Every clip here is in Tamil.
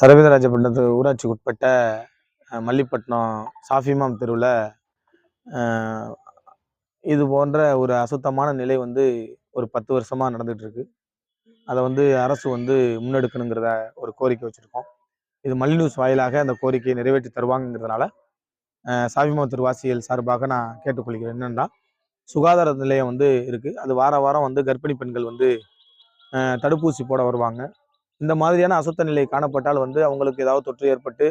சரவீதராஜபட்டினத்து ஊராட்சிக்கு உட்பட்ட மல்லிப்பட்டினம் சாஃபிமாம் தெருவில் இது போன்ற ஒரு அசுத்தமான நிலை வந்து ஒரு பத்து வருஷமாக நடந்துகிட்ருக்கு. அதை வந்து அரசு வந்து முன்னெடுக்கணுங்கிறத ஒரு கோரிக்கை வச்சுருக்கோம். இது மல்லி நியூஸ் வாயிலாக அந்த கோரிக்கையை நிறைவேற்றி தருவாங்கிறதுனால சாஃபிமாம் திருவாசிகள் சார்பாக நான் கேட்டுக்கொள்கிறேன். என்னென்னா சுகாதார நிலையம் வந்து இருக்குது அது வார வாரம் வந்து கர்ப்பிணி பெண்கள் வந்து தடுப்பூசி போட வருவாங்க. இந்த மாதிரியான அசுத்த நிலை காணப்பட்டால் வந்து அவங்களுக்கு ஏதாவது தொற்று ஏற்பட்டு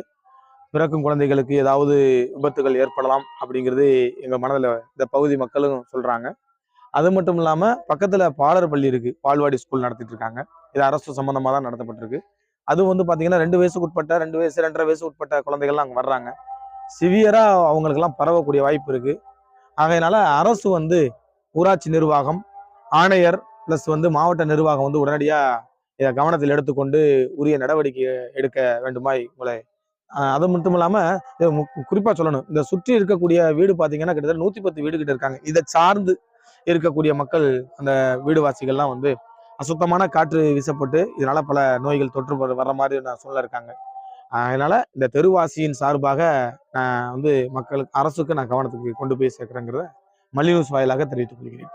பிறக்கும் குழந்தைகளுக்கு ஏதாவது விபத்துகள் ஏற்படலாம் அப்படிங்கிறது எங்கள் மனதில் இந்த பகுதி மக்களும் சொல்கிறாங்க அது மட்டும் இல்லாமல் பக்கத்தில் பாலர் பள்ளி இருக்குது பால்வாடி ஸ்கூல் நடத்திட்டு இருக்காங்க. இது அரசு சம்மந்தமாக தான் நடத்தப்பட்டிருக்கு. அது வந்து பார்த்தீங்கன்னா ரெண்டு வயசுக்கு உட்பட்ட ரெண்டு வயசு ரெண்டரை வயசு உட்பட்ட குழந்தைகள்லாம் அங்கே வர்றாங்க. சிவியராக அவங்களுக்கெல்லாம் பரவக்கூடிய வாய்ப்பு இருக்குது ஆகையினால அரசு வந்து ஊராட்சி நிர்வாகம் ஆணையர் ப்ளஸ் வந்து மாவட்ட நிர்வாகம் வந்து உடனடியாக இதை கவனத்தில் எடுத்துக்கொண்டு உரிய நடவடிக்கை எடுக்க வேண்டுமாய் உங்களை? அது மட்டும் இல்லாமல் குறிப்பாக சொல்லணும். இந்த சுற்றி இருக்கக்கூடிய வீடு பார்த்தீங்கன்னா கிட்டத்தட்ட நூற்றி பத்து வீடு கிட்ட இருக்காங்க. இதை சார்ந்து இருக்கக்கூடிய மக்கள் அந்த வீடுவாசிகள்லாம் வந்து அசுத்தமான காற்று வீசப்பட்டு இதனால பல நோய்கள் தொற்று வர- வர்ற மாதிரி நான் சொல்ல இருக்காங்க. அதனால இந்த தெருவாசியின் சார்பாக நான் வந்து மக்களுக்கு அரசுக்கு நான் கவனத்துக்கு கொண்டு போய் சேர்க்கிறேங்கிறத மல்லி நியூஸ் வாயிலாக தெரிவித்துக் கொள்கிறேன்.